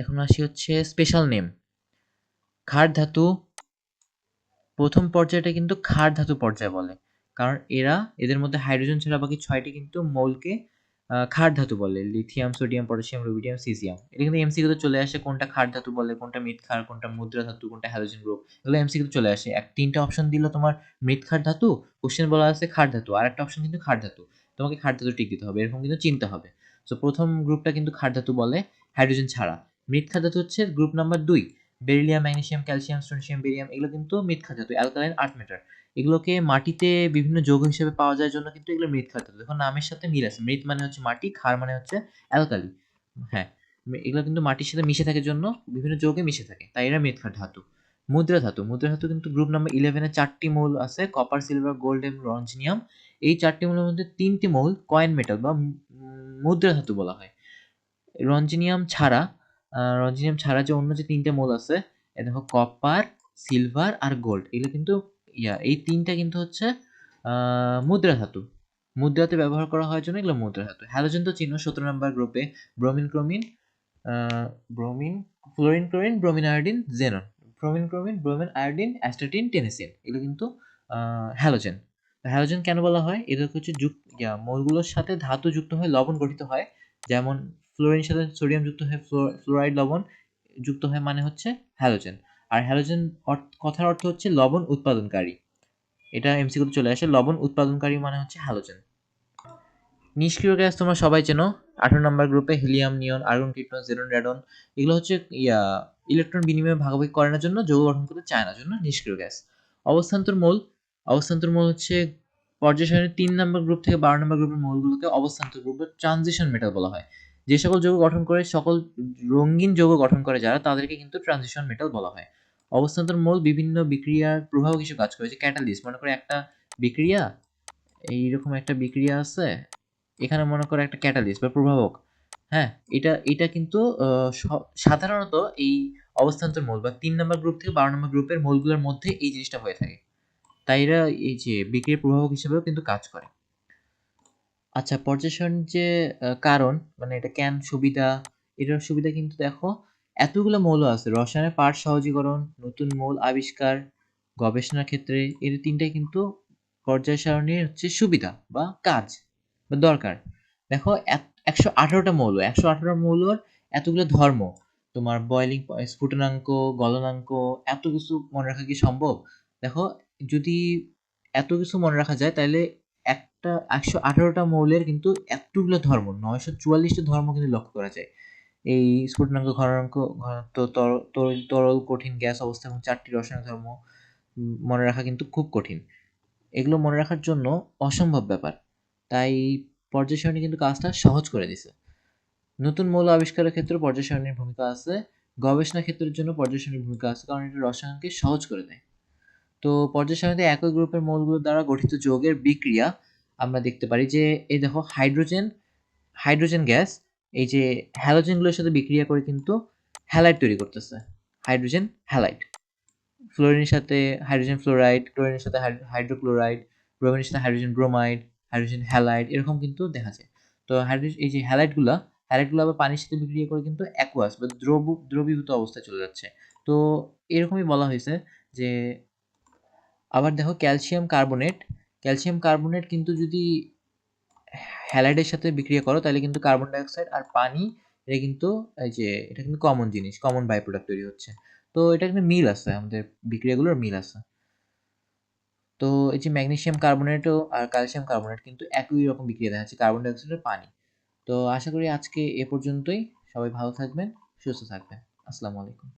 এখন আসি হচ্ছে স্পেশাল নেম ক্ষার ধাতু, প্রথম পর্যায়টা কিন্তু ক্ষার ধাতু পর্যায় বলে। কারণ এরা, এদের মধ্যে হাইড্রোজেন ছাড়া বাকি ছয়টি কিন্তু মৌলকে ক্ষার ধাতু বলে। Lithium sodium potassium rubidium caesium এটা কিন্তু এমসিকিউতে চলে আসে কোনটা ক্ষার ধাতু বলে, কোনটা মৃৎ ক্ষার কোনটা মুদ্রা ধাতু, কোনটা হ্যালোজেন গ্রুপ এগুলো এমসিকিউতে চলে আসে। এক, তিনটা অপশন দিল তোমার মৃৎ ক্ষার ধাতু কোশ্চেন বলা আছে ক্ষার ধাতু। আর একটা অপশন কিন্তু ক্ষার ধাতু। তোমাকে ক্ষার ধাতু টিক দিতে হবে, এরকম কিন্তু চিনতে হবে। তো প্রথম গ্রুপটা কিন্তু ক্ষার ধাতু বলে হাইড্রোজেন ছাড়া। মৃৎ ক্ষার ধাতু হচ্ছে গ্রুপ নাম্বার দুই। Beryllium magnesium calcium strontium barium এগুলো কিন্তু মৃৎ ক্ষার ধাতু অ্যালকালাইন আর্থ ম্যাটার এগুলোকে মাটিতে বিভিন্ন যৌগ হিসেবে পাওয়া যায় জন্য কিন্তু এগুলো মৃৎ ক্ষার ধাতু। দেখো নামের সাথে মিল আছে। মৃৎ মানে হচ্ছে মাটি খার মানে হচ্ছে অ্যালকালি হ্যাঁ এগুলো কিন্তু মাটির সাথে মিশে থাকার জন্য বিভিন্ন যৌগে মিশে থাকে। তাই এরা মৃৎ ক্ষার ধাতু। মুদ্রা ধাতু মুদ্রা ধাতু কিন্তু গ্রুপ নাম্বার ইলেভেনে চারটি মৌল আছে কপার সিলভার গোল্ড এবং রঞ্জনিয়াম এই চারটি মৌলের মধ্যে তিনটি মৌল কয়েন মেটাল বা মুদ্রা ধাতু বলা হয়। রঞ্জনিয়াম ছাড়া রঞ্জনিয়াম ছাড়া যে অন্য যে তিনটে মোল আছে, এ দেখো কপার সিলভার আর গোল্ড এগুলো কিন্তু, ইয়া, এই তিনটা কিন্তু হচ্ছে মুদ্রা ধাতু। মুদ্রাতে ব্যবহার করা হয় জন্য এগুলো মুদ্রা ধাতু। হ্যালোজেন তো চিহ্ন সতেরো নম্বর গ্রুপে bromine ক্রোমিন bromine fluorine chlorine bromine iodine xenon bromine ক্রোমিন bromine iodine astatine tennessine এগুলো কিন্তু হ্যালোজেন হ্যালোজেন কেন বলা হয়? এদের হচ্ছে যুক্ত মৌলগুলোর সাথে ধাতু যুক্ত হয়ে লবণ গঠিত হয়। যেমন ফ্লোরিনের সাথে সোডিয়াম যুক্ত হয়ে ফ্লোরাইড লবণ যুক্ত হয় মানে হচ্ছে হ্যালোজেন আর হ্যালোজেন কথার অর্থ হচ্ছে লবণ উৎপাদনকারী। এটা এমসিকিউতে চলে আসে। লবণ উৎপাদনকারী মানে হচ্ছে হ্যালোজেন নিষ্ক্রিয় গ্যাস তোমরা সবাই চেনো। আঠারো নম্বর গ্রুপে হিলিয়াম, নিয়ন আর্গন কিটন জেরন, র্যাডন, এগুলো হচ্ছে ইয়া, ইলেকট্রন বিনিময়ে ভাগাভাগি করানোর জন্য, যৌগ গঠন করতে চায় না, জন্য নিষ্ক্রিয় গ্যাস। অবস্থান্তর মূল অবস্থান্তর মূল হচ্ছে পর্যায় সারণীর তিন নম্বর গ্রুপ থেকে বারো নম্বর গ্রুপের মৌলগুলোকে অবস্থান্তর গ্রুপের ট্রানজিশন মেটাল বলা হয়। যে সকল যৌগ গঠন করে, সকল রঙিন যৌগ গঠন করে যারা, তাদেরকে কিন্তু ট্রানজিশন মেটাল বলা হয়। অবস্থান্তর মূল বিভিন্ন বিক্রিয়ার প্রভাব কিছু কাজ করে। যে ক্যাটালিস্ট মনে করে একটা বিক্রিয়া, এইরকম একটা বিক্রিয়া আছে, এখানে মনে করো একটা ক্যাটালিস্ট বা প্রভাবক হ্যাঁ? এটা এটা কিন্তু সাধারণত এই অবস্থান্তর মূল বা তিন নম্বর গ্রুপ থেকে বারো নম্বর গ্রুপের মূলগুলোর মধ্যে এই জিনিসটা হয়ে থাকে। তাই এরা এই যে বিক্রিয়ার প্রভাবক হিসেবেও কিন্তু কাজ করে। আচ্ছা পর্যবেক্ষণ যে কারণ মানে এটা কেন সুবিধা, এটার সুবিধা কিন্তু দেখো, এতগুলো মৌল আছে, রসায়নের পাঠ সহজীকরণ, নতুন মৌল আবিষ্কার, গবেষণার ক্ষেত্রে, এর তিনটাই কিন্তু পর্যায় সারণীর হচ্ছে সুবিধা বা কাজ বা দরকার। দেখো একশো আঠারোটা মৌল, একশো আঠারো মৌলর এতগুলো ধর্ম, তোমার বয়লিং স্ফুটনাঙ্ক, গলনাঙ্ক, এত কিছু মনে রাখা কি সম্ভব? দেখো, যদি এত কিছু মনে রাখা যায় তাহলে একটা একশো আঠারোটা মৌলের কিন্তু এতগুলো ধর্ম, নয়শো চুয়াল্লিশটা ধর্ম কিন্তু লক্ষ্য করা যায়। এই স্ফুটনাঙ্ক, ঘনাঙ্ক, ঘনত্ব তরল তরল, কঠিন গ্যাস অবস্থা এবং চারটি রসায়ন ধর্ম মনে রাখা কিন্তু খুব কঠিন। এগুলো মনে রাখার জন্য অসম্ভব ব্যাপার। তাই পর্যায় সারণী কিন্তু কাজটা সহজ করে দিছে। নতুন মৌল আবিষ্কারের ক্ষেত্রে পর্যায় সারণীর ভূমিকা আছে, গবেষণা ক্ষেত্রের জন্য পর্যায় সারণীর ভূমিকা আছে, কারণ এটা রসায়নকে সহজ করে দেয়। তো পর্যায় সারণীতে একই গ্রুপের মৌলগুলো দ্বারা গঠিত যৌগের বিক্রিয়া আমরা দেখতে পারি যে, এই দেখো হাইড্রোজেন হাইড্রোজেন গ্যাস এই যে হ্যালোজেনগুলোর সাথে বিক্রিয়া করে কিন্তু হ্যালাইট তৈরি করতেছে। হাইড্রোজেন হ্যালাইট ফ্লোরিনের সাথে হাইড্রোজেন ফ্লোরাইড ক্লোরিনের সাথে হাইড্রোক্লোরাইড ব্রোমিনের সাথে হাইড্রোজেন ব্রোমাইড হাইড্রোজেন হ্যালাইড এরকম কিন্তু দেখা যায়। তো হাইড্রোজেন এই যে হ্যালাইডগুলো হ্যালাইডগুলো আবার পানির সাথে বিক্রিয়া করে কিন্তু অ্যাকোয়াস বা দ্রব, দ্রবীভূত অবস্থায় চলে যাচ্ছে। তো এরকমই বলা হয়েছে যে, আবার দেখো ক্যালসিয়াম কার্বনেট ক্যালসিয়াম কার্বনেট কিন্তু যদি হ্যালাইডের সাথে বিক্রিয়া করো, তাহলে কিন্তু কার্বন ডাইঅক্সাইড আর পানি, এটা কিন্তু এই যে, এটা কিন্তু কমন জিনিস কমন বাই প্রোডাক্ট তৈরি হচ্ছে। তো এটা কিন্তু মিল আছে, আমাদের বিক্রিয়াগুলোর মিল আছে। তো এই যে ম্যাগনেসিয়াম কার্বনেটও আর ক্যালসিয়াম কার্বনেট কিন্তু একই রকম বিক্রিয়া দেখা যাচ্ছে কার্বন ডাইঅক্সাইডের পানি। তো আশা করি আজকে এ পর্যন্তই। সবাই ভালো থাকবেন, সুস্থ থাকবেন। আসসালামু আলাইকুম।